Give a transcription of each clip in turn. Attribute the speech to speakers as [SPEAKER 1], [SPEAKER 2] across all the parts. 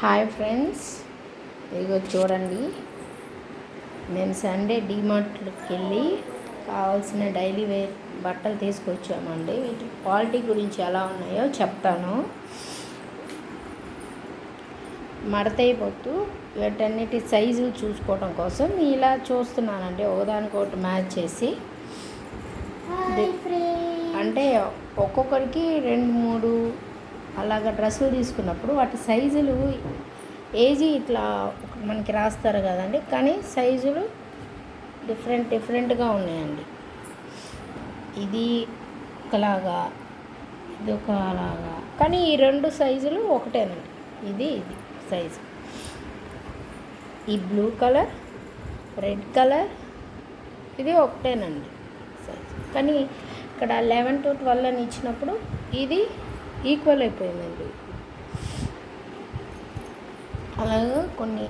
[SPEAKER 1] Hi friends ఇదిగో చూడండి. మేము సండే డిమార్ట్కి వెళ్ళి కావాల్సిన డైలీ వేర్ బట్టలు తీసుకొచ్చామండి. వీటి క్వాలిటీ గురించి ఎలా ఉన్నాయో చెప్తాను. మడతైపోతూ వీటన్నిటి సైజు చూసుకోవడం కోసం ఇలా చూస్తున్నానండి. ఒకదానికొకటి మ్యాచ్ చేసి. అంటే ఒక్కొక్కరికి రెండు మూడు అలాగ డ్రెస్సులు తీసుకున్నప్పుడు వాటి సైజులు ఏజీ ఇట్లా మనకి రాస్తారు కదండి. కానీ సైజులు డిఫరెంట్ డిఫరెంట్గా ఉన్నాయండి. ఇది ఒకలాగా ఇది ఒకలాగా. కానీ ఈ రెండు సైజులు ఒకటేనండి. ఇది ఇది సైజు. ఈ బ్లూ కలర్ రెడ్ కలర్ ఇది ఒకటేనండి సైజు. కానీ ఇక్కడ లెవెన్ టు ట్వెల్వ్ అని ఇచ్చినప్పుడు ఇది ఈక్వల్ అయిపోయిందండి. అలాగా కొన్ని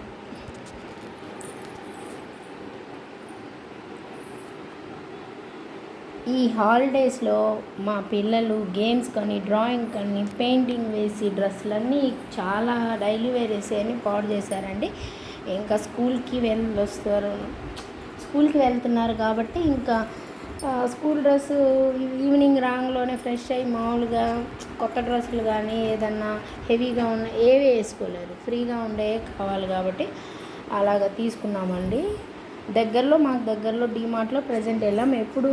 [SPEAKER 1] ఈ హాలిడేస్లో మా పిల్లలు గేమ్స్ కానీ డ్రాయింగ్ కానీ పెయింటింగ్ వేసి డ్రెస్సులన్నీ చాలా డైలీ వేర్ వేసి అని పాడు చేశారండి. ఇంకా స్కూల్కి వెళ్ళొస్తారు. స్కూల్కి వెళ్తున్నారు కాబట్టి ఇంకా స్కూల్ డ్రెస్ ఈవినింగ్ రాంగ్లోనే ఫ్రెష్ అయ్యి మామూలుగా కొత్త డ్రెస్సులు కానీ ఏదన్నా హెవీగా ఉన్న ఏవి వేసుకోలేరు ఫ్రీగా ఉండే కావాలి కాబట్టి అలాగ తీసుకున్నామండి. దగ్గరలో మాకు దగ్గరలో డిమార్ట్లో ప్రజెంట్ వెళ్ళాం. ఎప్పుడు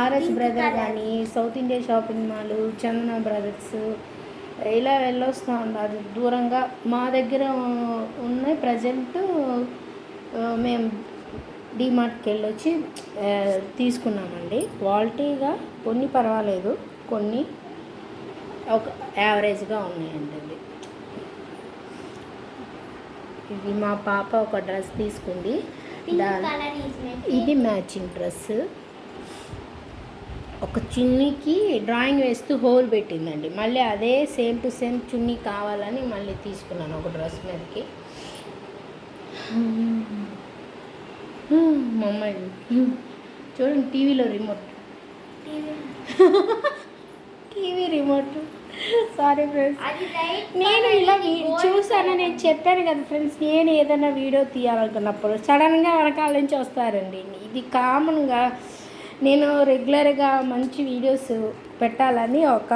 [SPEAKER 1] ఆర్ఎస్ బ్రదర్. కానీ south India shopping mall Chandana brothers ఇలా వెళ్ళొస్తూ ఉన్నారు దూరంగా మా దగ్గర ఉన్న ప్రజెంట్ మేము డిమార్ట్కి వెళ్ళొచ్చి తీసుకున్నామండి. క్వాలిటీగా కొన్ని పర్వాలేదు. కొన్ని ఒక యావరేజ్గా ఉన్నాయండి అది ఇది మా పాప ఒక డ్రెస్ తీసుకుంది. ఇది మ్యాచింగ్ డ్రెస్. ఒక చున్నీకి డ్రాయింగ్ వేస్తూ హోల్ పెట్టిందండి. మళ్ళీ అదే సేమ్ టు సేమ్ చున్నీ కావాలని మళ్ళీ తీసుకున్నాను ఒక డ్రెస్ మీదకి. మా అమ్మాయి. చూడండి టీవీలో remote. TV remote. Sorry friends
[SPEAKER 2] అది లైట్
[SPEAKER 1] నేను ఇలా చూసాను నేను చెప్పాను కదా ఫ్రెండ్స్ నేను ఏదైనా వీడియో తీయాలనుకున్నప్పుడు సడన్గా వెనకాల నుంచి వస్తారండి. ఇది కామన్గా నేను రెగ్యులర్గా మంచి వీడియోస్ పెట్టాలని ఒక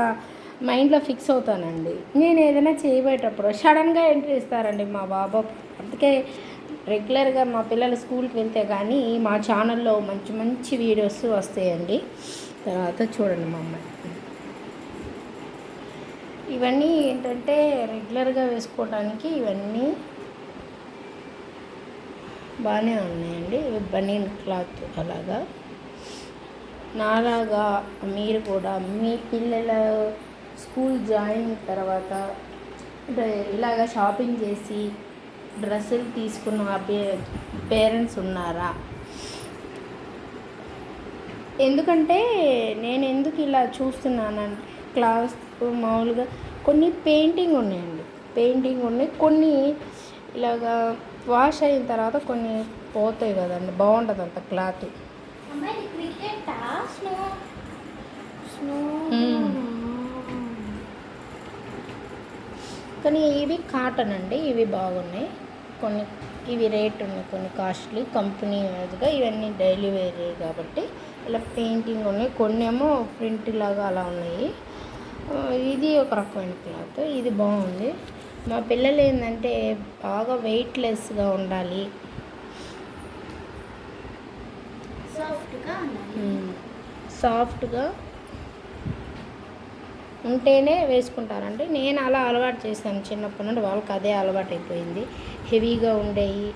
[SPEAKER 1] మైండ్లో ఫిక్స్ అవుతానండి. నేను ఏదైనా చేయబోయేటప్పుడు సడన్గా ఎంట్రీ ఇస్తారండి మా బాబు. అందుకే రెగ్యులర్గా మా పిల్లలు స్కూల్కి వెళ్తే కానీ మా ఛానల్లో మంచి మంచి వీడియోస్ వస్తాయండి. తర్వాత చూడండి మా అమ్మాయి ఇవన్నీ ఏంటంటే రెగ్యులర్గా వేసుకోవడానికి ఇవన్నీ బాగానే ఉన్నాయండి. ఇవి బనీన్ క్లాత్ అలాగా. నాలాగా మీరు కూడా మీ పిల్లల స్కూల్ జాయిన్ తర్వాత అంటే ఇలాగ షాపింగ్ చేసి డ్రెస్సులు తీసుకున్న పేరెంట్స్ ఉన్నారా? ఎందుకంటే నేను ఎందుకు ఇలా చూస్తున్నానంటే క్లాస్ మామూలుగా కొన్ని పెయింటింగ్ ఉన్నాయండి. పెయింటింగ్ ఉన్నాయి. కొన్ని ఇలాగా వాష్ అయిన తర్వాత కొన్ని పోతాయి కదండి. బాగుంటుంది అంత క్లాత్. కానీ ఇవి కాటన్ అండి. ఇవి బాగున్నాయి. కొన్ని ఇవి రేట్ ఉన్నాయి కొన్ని కాస్ట్లీ కంపెనీ వైజ్గా ఇవన్నీ డైలీ వేర్ కాబట్టి ఇలా పెయింటింగ్ ఉన్నాయి. కొన్ని ఏమో ప్రింట్ లాగా అలా ఉన్నాయి. ఇది ఒక రకమైన క్లాత్. ఇది బాగుంది. మా పిల్లలు ఏంటంటే బాగా వెయిట్లెస్గా ఉండాలి.
[SPEAKER 2] సాఫ్ట్గా ఉండాలి.
[SPEAKER 1] సాఫ్ట్గా ఉంటేనే వేసుకుంటారండి. నేను అలా అలవాటు చేశాను చిన్నప్పటి నుండి వాళ్ళకి అదే అలవాటు అయిపోయింది హెవీగా ఉండేవి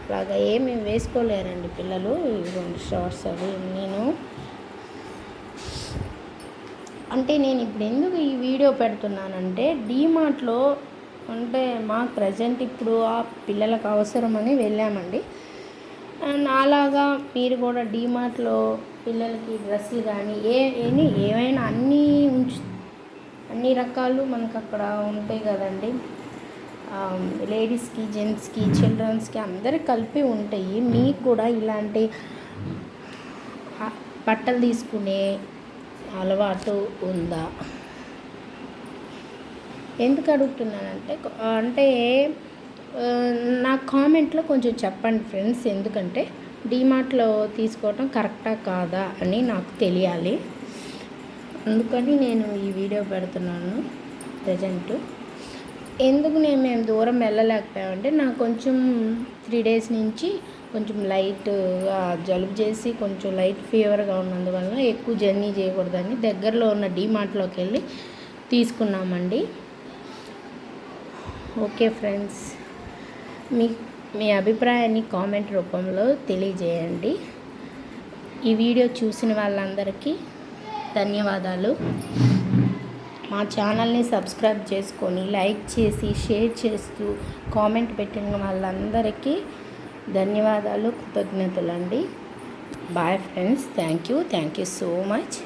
[SPEAKER 1] అలాగా ఏమి వేసుకోలేరండి పిల్లలు. ఇవ్వండి షార్ట్స్ అవి నేను అంటే నేను ఇప్పుడు ఎందుకు ఈ వీడియో పెడుతున్నానంటే డీమార్ట్లో అంటే మాకు ప్రజెంట్ ఇప్పుడు ఆ పిల్లలకు అవసరమని వెళ్ళామండి. నాలాగా మీరు కూడా డీమార్ట్లో పిల్లలకి డ్రెస్సులు కానీ ఏ ఎనీ ఏమైనా అన్నీ ఉంచు అన్ని రకాలు మనకు అక్కడ ఉంటాయి కదండి. లేడీస్కి జెంట్స్కి చిల్డ్రన్స్కి అందరికి కలిపి ఉంటాయి. మీకు కూడా ఇలాంటి బట్టలు తీసుకునే అలవాటు ఉందా? ఎందుకు అడుగుతున్నానంటే అంటే నా కామెంట్లో కొంచెం చెప్పండి ఫ్రెండ్స్. ఎందుకంటే డీమార్ట్లో తీసుకోవటం కరెక్టా కాదా అని నాకు తెలియాలి. అందుకని నేను ఈ వీడియో పెడుతున్నాను ప్రజెంట్. ఎందుకు నేను మేము దూరం వెళ్ళలేకపోయామంటే నాకు కొంచెం త్రీ డేస్ నుంచి కొంచెం లైట్గా జలుబు చేసి కొంచెం లైట్ ఫీవర్గా ఉన్నందువల్ల ఎక్కువ జర్నీ చేయకూడదని దగ్గరలో ఉన్న డీమార్ట్లోకి వెళ్ళి తీసుకున్నామండి. ఓకే ఫ్రెండ్స్ మీ మీ అభిప్రాయాన్ని కామెంట్ రూపంలో తెలియజేయండి. ఈ వీడియో చూసిన వాళ్ళందరికీ ధన్యవాదాలు. మా ఛానల్ని సబ్స్క్రైబ్ చేసుకొని లైక్ చేసి షేర్ చేస్తూ కామెంట్ పెట్టిన వాళ్ళందరికీ ధన్యవాదాలు కృతజ్ఞతలు అండి bye friends thank you thank you so much.